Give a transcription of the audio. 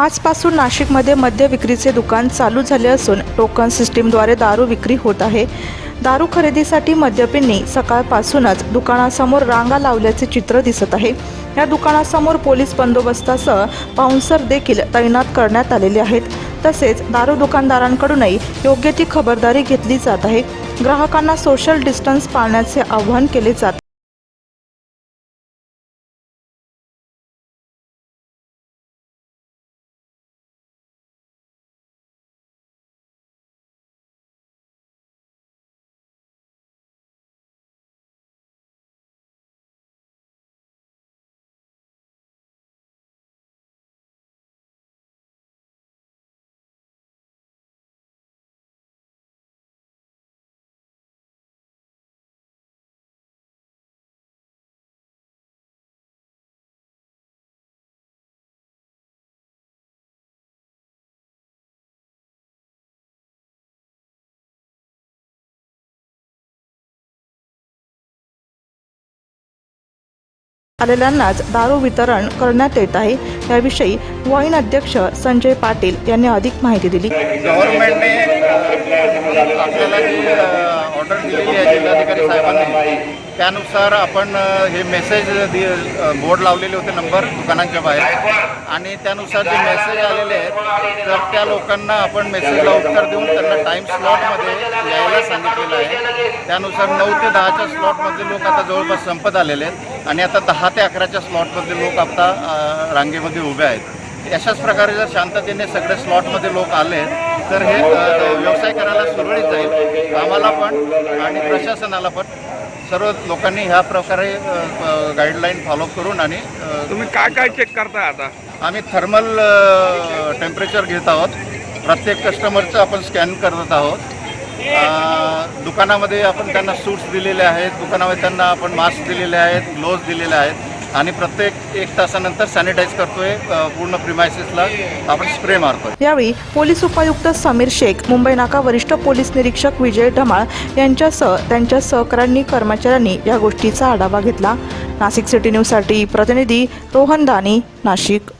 आजपासून नाशिकमध्ये मद्य विक्रीचे दुकान चालू झाले असून टोकन सिस्टीमद्वारे दारू विक्री होत आहे. दारू खरेदीसाठी मद्यपींनी सकाळपासूनच दुकानासमोर रांगा लावल्याचे चित्र दिसत आहे. या दुकानासमोर पोलीस बंदोबस्तासह पाऊन्सर देखील तैनात करण्यात आलेले आहेत. तसेच दारू दुकानदारांकडूनही योग्य ती खबरदारी घेतली जात आहे. ग्राहकांना सोशल डिस्टन्स पाळण्याचे आवाहन केले जात आलेल्यांनाच दारू वितरण करण्यात येत आहे. याविषयी वाईन अध्यक्ष संजय पाटील यांनी अधिक माहिती दिली. गव्हर्नमेंटने आपल्याला जी ऑर्डर दिलेली आहे जिल्हाधिकारी साहेबांनी त्यानुसार आपण हे मेसेज दि बोर्ड लावलेले होते नंबर दुकानांच्या बाहेर. आणि त्यानुसार जे मेसेज आलेले आहेत तर त्या लोकांना आपण मेसेजला उत्तर देऊन त्यांना टाईम स्लॉटमध्ये यायला सांगितलेलं आहे. त्यानुसार नऊ ते दहाच्या स्लॉटमध्ये लोक आता जवळपास संपत आलेले आहेत. आणि आता दहा ते अकराच्या स्लॉटमधले लोक आता रांगेमध्ये उभे आहेत. अशाच प्रकारे जर शांततेने सगळे स्लॉटमध्ये लोक आले तर हे व्यवसाय करायला सुरळीत जाईल. आम्हाला पण आणि प्रशासनाला पण. सर्व लोकांनी ह्या प्रकारे गाईडलाईन फॉलो करून आणि तुम्ही काय काय चेक करता आता? आम्ही थर्मल टेम्परेचर घेत आहोत. प्रत्येक कस्टमरचं आपण स्कॅन करत आहोत. दुकानामध्ये आपण त्यांना सूट्स दिलेले आहेत दुकानामध्ये त्यांना आपण मास्क दिलेले आहेत ग्लोव्ज दिलेले आहेत. आणि प्रत्येक एक तासानंतर सॅनिटाईज करतोय पूर्ण प्रिमायसिसला आपण स्प्रे मारतोय. यावेळी पोलीस उपायुक्त समीर शेख मुंबई नाका वरिष्ठ पोलीस निरीक्षक विजय ढमाळ यांच्यासह त्यांच्या सहकाऱ्यांनी कर्मचाऱ्यांनी या गोष्टीचा आढावा घेतला. नाशिक सिटी न्यूजसाठी प्रतिनिधी रोहन दानी नाशिक.